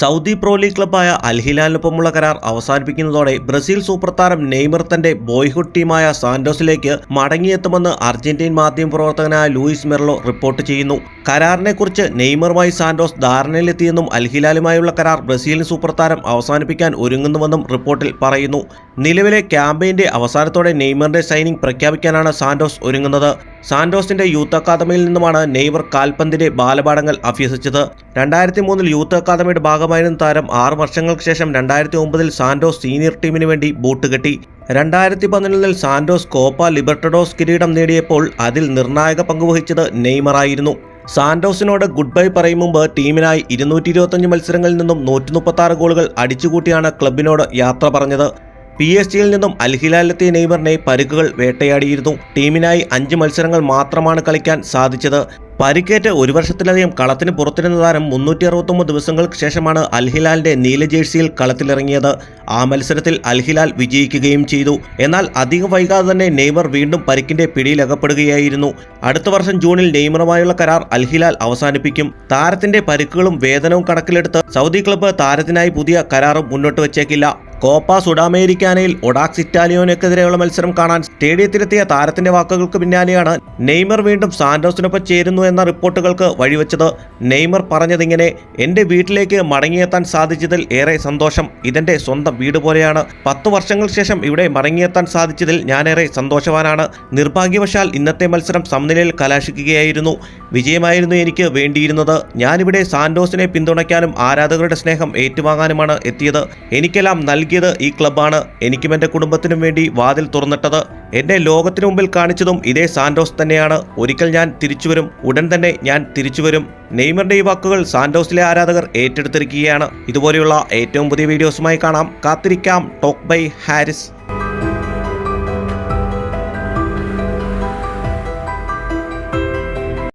Saudi pro league ക്ലബ്ബായ അൽഹിലാലിനൊപ്പമുള്ള കരാർ അവസാനിപ്പിക്കുന്നതോടെ ബ്രസീൽ സൂപ്പർ താരം നെയ്മർ തന്റെ ബോയ്ഹുഡ് ടീമായ സാന്റോസിലേക്ക് മടങ്ങിയെത്തുമെന്ന് അർജന്റീൻ മാധ്യമ പ്രവർത്തകനായ ലൂയിസ് മെർലോ റിപ്പോർട്ട് ചെയ്യുന്നു. കരാറിനെക്കുറിച്ച് നെയ്മറുമായി സാന്റോസ് ധാരണയിലെത്തിയെന്നും അൽഹിലാലുമായുള്ള കരാർ ബ്രസീലിന് സൂപ്പർ താരം അവസാനിപ്പിക്കാൻ ഒരുങ്ങുന്നുവെന്നും റിപ്പോർട്ടിൽ പറയുന്നു. നിലവിലെ ക്യാമ്പയിന്റെ അവസാനത്തോടെ നെയ്മറിന്റെ സൈനിങ് പ്രഖ്യാപിക്കാനാണ് സാന്റോസ് ഒരുങ്ങുന്നത്. സാന്റോസിന്റെ യൂത്ത് അക്കാദമിയിൽ നിന്നുമാണ് നെയ്മർ കാൽപന്തിന്റെ ബാലപാഠങ്ങൾ അഭ്യസിച്ചത്. രണ്ടായിരത്തി മൂന്നിൽ യൂത്ത് അക്കാദമിയുടെ ഭാഗമായിരുന്ന താരം ആറ് വർഷങ്ങൾക്ക് ശേഷം രണ്ടായിരത്തി ഒമ്പതിൽ സാന്റോസ് സീനിയർ ടീമിന് വേണ്ടി ബൂട്ട് കെട്ടി. രണ്ടായിരത്തി പതിനൊന്നിൽ സാന്റോസ് കോപ്പ ലിബർട്ടഡോസ് കിരീടം നേടിയപ്പോൾ അതിൽ നിർണായക പങ്കുവഹിച്ചത് നെയ്മറായിരുന്നു. സാന്റോസിനോട് ഗുഡ് ബൈ പറയും മുമ്പ് ടീമിനായി ഇരുന്നൂറ്റി ഇരുപത്തഞ്ച് മത്സരങ്ങളിൽ നിന്നും നൂറ്റി മുപ്പത്തി ഗോളുകൾ അടിച്ചുകൂട്ടിയാണ് ക്ലബിനോട് യാത്ര പറഞ്ഞത്. പി എസ് ജിയിൽ നിന്നും അൽഹിലാലെത്തിയ നെയ്മറിനെ പരുക്കുകൾ വേട്ടയാടിയിരുന്നു. ടീമിനായി അഞ്ച് മത്സരങ്ങൾ മാത്രമാണ് കളിക്കാൻ സാധിച്ചത്. പരിക്കേറ്റ് ഒരു വർഷത്തിലധികം കളത്തിന് പുറത്തിരുന്ന താരം മുന്നൂറ്റി അറുപത്തൊമ്പത് ദിവസങ്ങൾക്ക് ശേഷമാണ് അൽഹിലാലിന്റെ നീല ജേഴ്സിയിൽ കളത്തിലിറങ്ങിയത്. ആ മത്സരത്തിൽ അൽഹിലാൽ വിജയിക്കുകയും ചെയ്തു. എന്നാൽ അധികം വൈകാതെ തന്നെ നെയ്മർ വീണ്ടും പരിക്കിന്റെ പിടിയിലകപ്പെടുകയായിരുന്നു അടുത്ത വർഷം ജൂണിൽ നെയ്മറുമായുള്ള കരാർ അൽഹിലാൽ അവസാനിപ്പിക്കും. താരത്തിന്റെ പരിക്കുകളും വേതനവും കണക്കിലെടുത്ത് സൗദി ക്ലബ്ബ് താരത്തിനായി പുതിയ കരാറും മുന്നോട്ട് വച്ചേക്കില്ല. കോപ്പ സുഡാമേരിക്കാനയിൽ ഒഡാക്സ് ഇറ്റാലിയോനെക്കെതിരെയുള്ള മത്സരം കാണാൻ സ്റ്റേഡിയത്തിലെത്തിയ താരത്തിന്റെ വാക്കുകൾക്ക് പിന്നാലെയാണ് നെയ്മർ വീണ്ടും സാന്റോസിനൊപ്പം ചേരുന്നു എന്ന റിപ്പോർട്ടുകൾക്ക് വഴിവെച്ചത് നെയ്മർ പറഞ്ഞതിങ്ങനെ എന്റെ വീട്ടിലേക്ക് മടങ്ങിയെത്താൻ സാധിച്ചതിൽ ഏറെ സന്തോഷം. ഇതെന്റെ സ്വന്തം വീട് പോലെയാണ്. പത്ത് വർഷങ്ങൾക്ക് ശേഷം ഇവിടെ മടങ്ങിയെത്താൻ സാധിച്ചതിൽ ഞാനേറെ സന്തോഷവാനാണ്. നിർഭാഗ്യവശാൽ ഇന്നത്തെ മത്സരം സമനിലയിൽ കലാശിക്കുകയായിരുന്നു. വിജയമായിരുന്നു എനിക്ക് വേണ്ടിയിരുന്നത്. ഞാനിവിടെ സാന്റോസിനെ പിന്തുണയ്ക്കാനും ആരാധകരുടെ സ്നേഹം ഏറ്റുവാങ്ങാനുമാണ് എത്തിയത്. എനിക്കെല്ലാം നൽകിയത് ഈ ക്ലബ്ബാണ്. എനിക്കും എന്റെ കുടുംബത്തിനും വേണ്ടി വാതിൽ തുറന്നിട്ടത് എന്നെ ലോകത്തിനു മുമ്പിൽ കാണിച്ചതും ഇതേ സാന്റോസ് തന്നെയാണ്. ഒരിക്കൽ ഞാൻ തിരിച്ചുവരും ഉടൻ തന്നെ ഞാൻ തിരിച്ചുവരും നെയ്മറിന്റെ ഈ വാക്കുകൾ സാന്റോസിലെ ആരാധകർ ഏറ്റെടുത്തിരിക്കുകയാണ്. ഇതുപോലെയുള്ള ഏറ്റവും പുതിയ വീഡിയോസുമായി കാണാം. കാത്തിരിക്കാം. Talk by Haris.